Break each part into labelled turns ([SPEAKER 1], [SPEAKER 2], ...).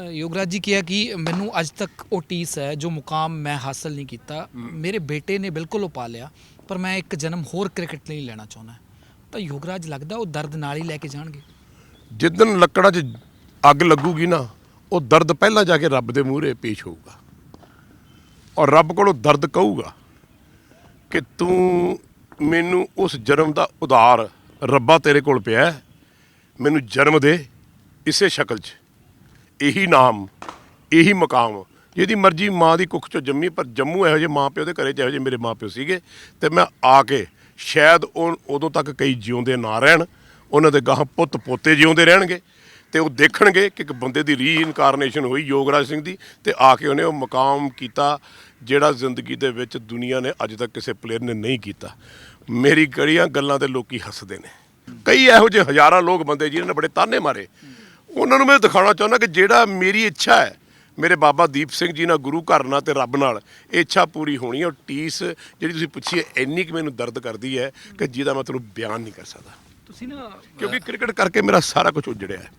[SPEAKER 1] ਯੋਗਰਾਜ ਜੀ ਕਿਹਾ ਕਿ ਮੈਨੂੰ ਅੱਜ ਤੱਕ ਉਹ ਟੀਸ ਹੈ ਜੋ ਮੁਕਾਮ ਮੈਂ ਹਾਸਲ ਨਹੀਂ ਕੀਤਾ। ਮੇਰੇ ਬੇਟੇ ਨੇ ਬਿਲਕੁਲ ਉਹ ਪਾ ਲਿਆ ਪਰ ਮੈਂ ਇੱਕ ਜਨਮ ਹੋਰ ਕ੍ਰਿਕਟ ਲਈ ਲੈਣਾ ਚਾਹੁੰਦਾ ਤਾਂ ਯੋਗਰਾਜ ਲੱਗਦਾ ਉਹ ਦਰਦ ਨਾਲ ਹੀ ਲੈ ਕੇ ਜਾਣਗੇ?
[SPEAKER 2] ਜਿੱਦਨ ਲੱਕੜਾਂ 'ਚ ਅੱਗ ਲੱਗੂਗੀ ਨਾ ਉਹ ਦਰਦ ਪਹਿਲਾਂ ਜਾ ਕੇ ਰੱਬ ਦੇ ਮੂਹਰੇ ਪੇਸ਼ ਹੋਊਗਾ। ਔਰ ਰੱਬ ਕੋਲੋਂ ਦਰਦ ਕਹੂਗਾ ਕਿ ਤੂੰ ਮੈਨੂੰ ਉਸ ਜਨਮ ਦਾ ਉਧਾਰ ਰੱਬਾ ਤੇਰੇ ਕੋਲ ਪਿਆ। ਮੈਨੂੰ ਜਨਮ ਦੇ ਇਸੇ ਸ਼ਕਲ 'ਚ। ਇਹੀ ਨਾਮ, ਇਹੀ ਮਕਾਮ। ਜਿਹਦੀ ਮਰਜ਼ੀ ਮਾਂ ਦੀ ਕੁੱਖ 'ਚੋਂ ਜੰਮੀ, ਪਰ ਜੰਮੂ ਇਹੋ ਜਿਹੇ ਮਾਂ ਪਿਓ ਦੇ ਘਰੇ ਜਿਹੋ ਜਿਹੇ ਮੇਰੇ ਮਾਂ ਪਿਓ ਸੀਗੇ, ਤੇ ਮੈਂ ਆ ਕੇ ਸ਼ਾਇਦ ਉਹ ਉਦੋਂ ਤੱਕ ਕਈ ਜਿਉਂਦੇ ਨਾ ਰਹਿਣ, ਉਹਨਾਂ ਦੇ ਗਾਹ ਪੁੱਤ ਪੋਤੇ ਜਿਉਂਦੇ ਰਹਿਣਗੇ, ਤੇ ਉਹ ਦੇਖਣਗੇ ਕਿ ਇੱਕ ਬੰਦੇ ਦੀ ਰੀਇਨਕਾਰਨੇਸ਼ਨ ਹੋਈ ਯੋਗਰਾਜ ਸਿੰਘ ਦੀ, ਤੇ ਆ ਕੇ ਉਹਨੇ ਉਹ ਮਕਾਮ ਕੀਤਾ, ਜਿਹੜਾ ਜ਼ਿੰਦਗੀ ਦੇ ਵਿੱਚ ਦੁਨੀਆ ਨੇ ਅੱਜ ਤੱਕ ਕਿਸੇ ਪਲੇਅਰ ਨੇ ਨਹੀਂ ਕੀਤਾ। ਮੇਰੀ ਕੜੀਆਂ ਗੱਲਾਂ ਤੇ ਲੋਕੀ ਹੱਸਦੇ ਨੇ। ਕਈ ਇਹੋ ਜਿਹੇ ਹਜ਼ਾਰਾਂ ਲੋਕ ਬੰਦੇ ਜਿਨ੍ਹਾਂ ਨੇ ਬੜੇ ਤਾਨੇ ਮਾਰੇ ਉਹਨਾਂ ਨੂੰ ਮੈਂ ਦਿਖਾਉਣਾ ਚਾਹੁੰਦਾ ਕਿ ਜਿਹੜਾ ਮੇਰੀ ਇੱਛਾ ਹੈ ਮੇਰੇ ਬਾਬਾ ਦੀਪ ਸਿੰਘ ਜੀ ਨਾਲ ਗੁਰੂ ਘਰ ਨਾਲ ਤੇ ਰੱਬ ਨਾਲ ਇਹ ਇੱਛਾ ਪੂਰੀ ਹੋਣੀ ਹੈ ਉਹ ਟੀਸ ਜਿਹੜੀ ਤੁਸੀਂ ਪੁੱਛੀ ਹੈ ਇੰਨੀ ਕਿ ਮੈਨੂੰ ਦਰਦ ਕਰਦੀ ਹੈ ਕਿ ਜਿਹਦਾ ਮੈਂ ਤੁਹਾਨੂੰ ਬਿਆਨ ਨਹੀਂ ਕਰ ਸਕਦਾ।
[SPEAKER 1] ਤੁਸੀਂ ਨਾ
[SPEAKER 2] ਕਿਉਂਕਿ ਕ੍ਰਿਕਟ ਕਰਕੇ ਮੇਰਾ ਸਾਰਾ ਕੁਝ ਉਜੜਿਆ ਹੈ।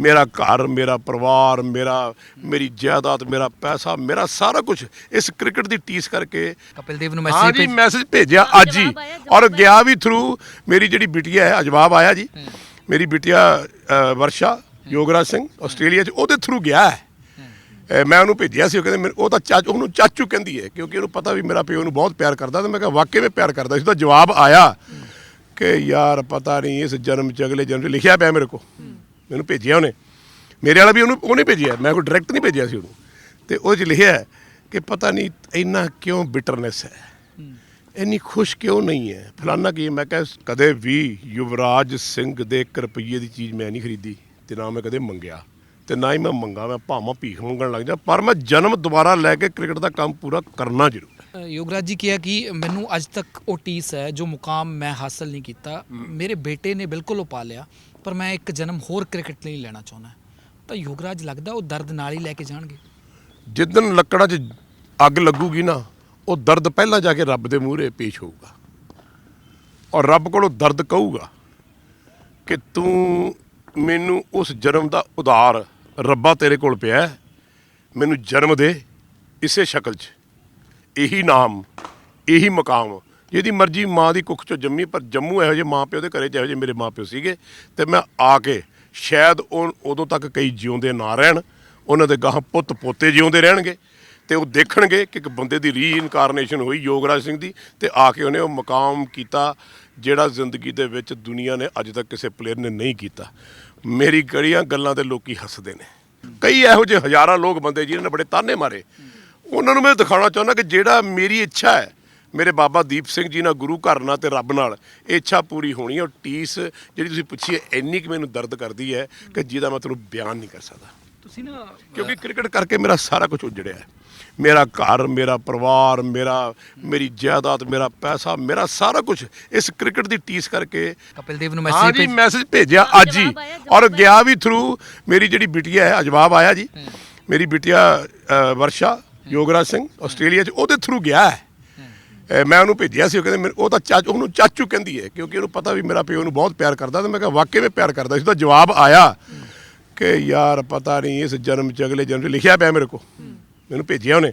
[SPEAKER 2] ਮੇਰਾ ਘਰ ਮੇਰਾ ਪਰਿਵਾਰ ਮੇਰਾ ਮੇਰੀ ਜਾਇਦਾਦ ਮੇਰਾ ਪੈਸਾ ਮੇਰਾ ਸਾਰਾ ਕੁਝ ਇਸ ਕ੍ਰਿਕਟ ਦੀ ਟੀਸ ਕਰਕੇ
[SPEAKER 1] ਕਪਿਲ ਦੇਵ ਨੂੰ
[SPEAKER 2] ਹਾਂ
[SPEAKER 1] ਮੈਸੇਜ
[SPEAKER 2] ਜੀ
[SPEAKER 1] ਭੇਜ
[SPEAKER 2] ਮੈਸੇਜ ਭੇਜਿਆ ਅੱਜ ਹੀ। ਔਰ। ਗਿਆ ਵੀ ਥਰੂ ਮੇਰੀ ਜਿਹੜੀ ਬਿਟੀਆ ਹੈ ਜਵਾਬ ਆਇਆ ਜੀ। ਮੇਰੀ ਬਿਟੀਆ ਅ, ਵਰਸ਼ਾ ਯੋਗਰਾਜ ਸਿੰਘ ਆਸਟ੍ਰੇਲੀਆ 'ਚ ਉਹਦੇ ਥਰੂ ਗਿਆ ਹੈ। ਮੈਂ ਉਹਨੂੰ ਭੇਜਿਆ ਸੀ ਉਹ ਕਹਿੰਦੇ ਉਹ ਤਾਂ ਚਾਚੂ ਉਹਨੂੰ ਚਾਚੂ ਕਹਿੰਦੀ ਹੈ ਕਿਉਂਕਿ ਉਹਨੂੰ ਪਤਾ ਵੀ ਮੇਰਾ ਪਿਓ ਉਹਨੂੰ ਬਹੁਤ ਪਿਆਰ ਕਰਦਾ ਤੇ ਮੈਂ ਕਿਹਾ ਵਾਕਈ ਵਿੱਚ ਪਿਆਰ ਕਰਦਾ ਸੀ ਉਹਦਾ ਜਵਾਬ ਆਇਆ ਕਿ ਯਾਰ ਪਤਾ ਨਹੀਂ ਇਸ ਜਨਮ ਚ ਅਗਲੇ ਜਨਮ ਚ ਲਿਖਿਆ ਪਿਆ ਮੇਰੇ ਕੋ ਮੈਨੂੰ ਭੇਜਿਆ ਉਹਨੇ। ਮੇਰੇ ਵਾਲਾ ਵੀ ਉਹਨੂੰ ਉਹਨੇ ਭੇਜਿਆ ਮੈਂ ਕੋਈ ਡਾਇਰੈਕਟ ਨਹੀਂ ਭੇਜਿਆ ਸੀ ਉਹਨੂੰ। ਤੇ ਉਹ ਚ ਲਿਖਿਆ ਕਿ ਪਤਾ ਨਹੀਂ ਇੰਨਾ ਕਿਉਂ ਬਿਟਰਨੈਸ ਹੈ। ਇੰਨੀ ਖੁਸ਼ ਕਿਉਂ ਨਹੀਂ ਹੈ? ਫਲਾਨਾ ਕੀ? ਮੈਂ ਕਿਹਾ ਕਦੇ ਵੀ ਯੁਵਰਾਜ ਸਿੰਘ ਦੇ 1 ਰੁਪਈਏ ਦੀ ਚੀਜ਼ ਮੈਂ ਨਹੀਂ ਖਰੀਦੀ। ਤੇ ਨਾ ਮੈਂ ਕਦੇ ਮੰਗਿਆ। ਤੇ ਨਾ ਹੀ ਮੈਂ ਮੰਗਾ ਮੈਂ ਭਾਵਾਂ ਭੀਖ ਮੰਗਣ ਲੱਗ ਜਾ। ਪਰ ਮੈਂ ਜਨਮ ਦੁਬਾਰਾ ਲੈ ਕੇ ਕ੍ਰਿਕਟ ਦਾ ਕੰਮ ਪੂਰਾ ਕਰਨਾ ਜ਼ਰੂਰ।
[SPEAKER 1] ਯੋਗਰਾਜ ਜੀ ਕਿਹਾ ਕਿ ਮੈਨੂੰ ਅੱਜ ਤੱਕ ਉਹ ਟੀਸ ਹੈ ਜੋ ਮੁਕਾਮ ਮੈਂ ਹਾਸਲ ਨਹੀਂ ਕੀਤਾ। ਮੇਰੇ ਬੇਟੇ ਨੇ ਬਿਲਕੁਲ ਉਹ ਪਾ ਲਿਆ ਪਰ ਮੈਂ ਇੱਕ ਜਨਮ ਹੋਰ ਕ੍ਰਿਕਟ ਲਈ ਲੈਣਾ ਚਾਹੁੰਦਾ ਤਾਂ ਯੋਗਰਾਜ ਲੱਗਦਾ ਉਹ ਦਰਦ ਨਾਲ ਹੀ ਲੈ ਕੇ ਜਾਣਗੇ?
[SPEAKER 2] ਜਿੱਦਨ ਲੱਕੜਾਂ 'ਚ ਅੱਗ ਲੱਗੂਗੀ ਨਾ ਉਹ ਦਰਦ ਪਹਿਲਾਂ ਜਾ ਕੇ ਰੱਬ ਦੇ ਮੂਹਰੇ ਪੇਸ਼ ਹੋਊਗਾ। ਔਰ ਰੱਬ ਕੋਲੋਂ ਦਰਦ ਕਹੂਗਾ ਕਿ ਤੂੰ ਮੈਨੂੰ ਉਸ ਜਨਮ ਦਾ ਉਧਾਰ ਰੱਬਾ ਤੇਰੇ ਕੋਲ ਪਿਆ ਮੈਨੂੰ ਜਨਮ ਦੇ ਇਸੇ ਸ਼ਕਲ 'ਚ। ਇਹੀ ਨਾਮ, ਇਹੀ ਮਕਾਮ। ਜਿਹਦੀ ਮਰਜ਼ੀ ਮਾਂ ਦੀ ਕੁੱਖ 'ਚੋਂ ਜੰਮੀ, ਪਰ ਜੰਮੂ ਇਹੋ ਜਿਹੇ ਮਾਂ ਪਿਓ ਦੇ ਘਰੇ ਜਿਹੋ ਜਿਹੇ ਮੇਰੇ ਮਾਂ ਪਿਓ ਸੀਗੇ ਤੇ ਮੈਂ ਆ ਕੇ ਸ਼ਾਇਦ ਉਹ ਉਦੋਂ ਤੱਕ ਕਈ ਜਿਉਂਦੇ ਨਾ ਰਹਿਣ, ਉਹਨਾਂ ਦੇ ਗਾਹ ਪੁੱਤ ਪੋਤੇ ਜਿਉਂਦੇ ਰਹਿਣਗੇ। ਤੇ ਉਹ ਦੇਖਣਗੇ ਕਿ ਇੱਕ ਬੰਦੇ ਦੀ ਰੀਇਨਕਾਰਨੇਸ਼ਨ ਹੋਈ ਯੋਗਰਾਜ ਸਿੰਘ ਦੀ ਤੇ ਆ ਕੇ ਉਹਨੇ ਉਹ ਮਕਾਮ ਕੀਤਾ ਜਿਹੜਾ ਜ਼ਿੰਦਗੀ ਦੇ ਵਿੱਚ ਦੁਨੀਆ ਨੇ ਅੱਜ ਤੱਕ ਕਿਸੇ ਪਲੇਅਰ ਨੇ ਨਹੀਂ ਕੀਤਾ। ਮੇਰੀ ਕੜੀਆਂ ਗੱਲਾਂ ਤੇ ਲੋਕੀ ਹੱਸਦੇ ਨੇ। ਕਈ ਇਹੋ ਜਿਹੇ ਹਜ਼ਾਰਾਂ ਲੋਕ ਬੰਦੇ ਜਿਨ੍ਹਾਂ ਨੇ ਬੜੇ ਤਾਨੇ ਮਾਰੇ। ਉਹਨਾਂ ਨੂੰ ਮੈਂ ਦਿਖਾਉਣਾ ਚਾਹੁੰਦਾ ਕਿ ਜਿਹੜਾ ਮੇਰੀ ਇੱਛਾ ਹੈ, ਮੇਰੇ ਬਾਬਾ ਦੀਪ ਸਿੰਘ ਜੀ ਨਾਲ ਗੁਰੂ ਘਰ ਨਾਲ ਤੇ ਰੱਬ ਨਾਲ, ਇਹ ਇੱਛਾ ਪੂਰੀ ਹੋਣੀ ਹੈ। ਉਹ ਟੀਸ ਜਿਹੜੀ ਤੁਸੀਂ ਪੁੱਛੀ ਹੈ ਇੰਨੀ ਕਿ ਮੈਨੂੰ ਦਰਦ ਕਰਦੀ ਹੈ ਕਿ ਜਿਹਦਾ ਮੈਂ ਤੁਹਾਨੂੰ ਬਿਆਨ ਨਹੀਂ ਕਰ ਸਕਦਾ।
[SPEAKER 1] ਤੁਸੀਂ ਨਾ
[SPEAKER 2] ਕਿਉਂਕਿ ਕ੍ਰਿਕਟ ਕਰਕੇ ਮੇਰਾ ਸਾਰਾ ਕੁਝ ਉਜੜਿਆ ਹੈ। ਮੇਰਾ ਘਰ ਮੇਰਾ ਪਰਿਵਾਰ ਮੇਰਾ ਮੇਰੀ ਜਾਇਦਾਦ ਮੇਰਾ ਪੈਸਾ ਮੇਰਾ ਸਾਰਾ ਕੁਝ ਇਸ ਕ੍ਰਿਕਟ ਦੀ ਟੀਸ ਕਰਕੇ
[SPEAKER 1] ਕਪਿਲ ਦੇਵ ਨੂੰ
[SPEAKER 2] ਹਾਂ
[SPEAKER 1] ਮੈਸੇਜ
[SPEAKER 2] ਜੀ
[SPEAKER 1] ਭੇਜ
[SPEAKER 2] ਮੈਸੇਜ ਭੇਜਿਆ ਅੱਜ ਹੀ।
[SPEAKER 3] ਜਵਾਬ ਆਇਆ, ਜਵਾਬ
[SPEAKER 2] ਔਰ। ਗਿਆ ਵੀ ਥਰੂ ਮੇਰੀ ਜਿਹੜੀ ਬਿਟੀਆ ਹੈ ਜਵਾਬ ਆਇਆ ਜੀ। ਮੇਰੀ ਬਿਟੀਆ ਅ, ਵਰਸ਼ਾ ਯੋਗਰਾਜ ਸਿੰਘ ਆਸਟ੍ਰੇਲੀਆ 'ਚ ਉਹਦੇ ਥਰੂ ਗਿਆ ਹੈ। ਅ, ਮੈਂ ਉਹਨੂੰ ਭੇਜਿਆ ਸੀ ਉਹ ਕਹਿੰਦੇ ਮੇਰੇ- ਉਹ ਤਾਂ ਚਾਚੂ ਉਹਨੂੰ ਚਾਚੂ ਕਹਿੰਦੀ ਹੈ ਕਿਉਂਕਿ ਉਹਨੂੰ ਪਤਾ ਵੀ ਮੇਰਾ ਪਿਓ ਉਹਨੂੰ ਬਹੁਤ ਪਿਆਰ ਕਰਦਾ ਤੇ ਮੈਂ ਕਿਹਾ ਵਾਕਈ ਵਿੱਚ ਪਿਆਰ ਕਰਦਾ ਸੀ ਉਹਦਾ ਜਵਾਬ ਆਇਆ। ਕਿ ਯਾਰ ਪਤਾ ਨਹੀਂ ਇਸ ਜਨਮ ਚ ਅਗਲੇ ਜਨਮ ਚ ਲਿਖਿਆ ਪਿਆ ਮੇਰੇ ਕੋ। ਮੈਨੂੰ ਭੇਜਿਆ ਉਹਨੇ।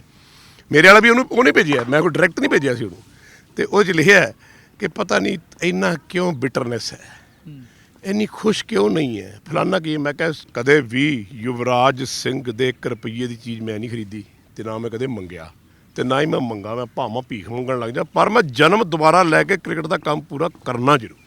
[SPEAKER 2] ਮੇਰੇ ਵਾਲਾ ਵੀ ਉਹਨੂੰ ਉਹਨੇ ਭੇਜਿਆ। ਮੈਂ ਕੋਈ ਡਾਇਰੈਕਟ ਨਹੀਂ ਭੇਜਿਆ ਸੀ ਉਹਨੂੰ। ਤੇ ਉਹ ਚ ਲਿਖਿਆ ਹੈ ਕਿ ਪਤਾ ਨਹੀਂ ਇੰਨਾ ਕਿਉਂ ਬਿਟਰਨੈਸ ਹੈ। ਇੰਨੀ ਖੁਸ਼ ਕਿਉਂ ਨਹੀਂ ਹੈ? ਫਲਾਨਾ ਕੀ ਹੈ? ਮੈਂ ਕਿਹਾ, ਕਦੇ ਵੀ ਯੁਵਰਾਜ ਸਿੰਘ ਦੇ ਇੱਕ ਰੁਪਈਏ ਦੀ ਚੀਜ਼ ਮੈਂ ਨਹੀਂ ਖਰੀਦੀ ਤੇ ਨਾ ਮੈਂ ਕਦੇ ਮੰਗਿਆ ਤੇ ਨਾ ਹੀ ਮੈਂ ਮੰਗਾ, ਮੈਂ ਭਾਵਾਂ ਭੀਖ ਮੰਗਣ ਲੱਗ ਜਾ। ਪਰ ਮੈਂ ਜਨਮ ਦੁਬਾਰਾ ਲੈ ਕੇ ਕ੍ਰਿਕਟ ਦਾ ਕੰਮ ਪੂਰਾ ਕਰਨਾ ਜ਼ਰੂਰ ਹੈ।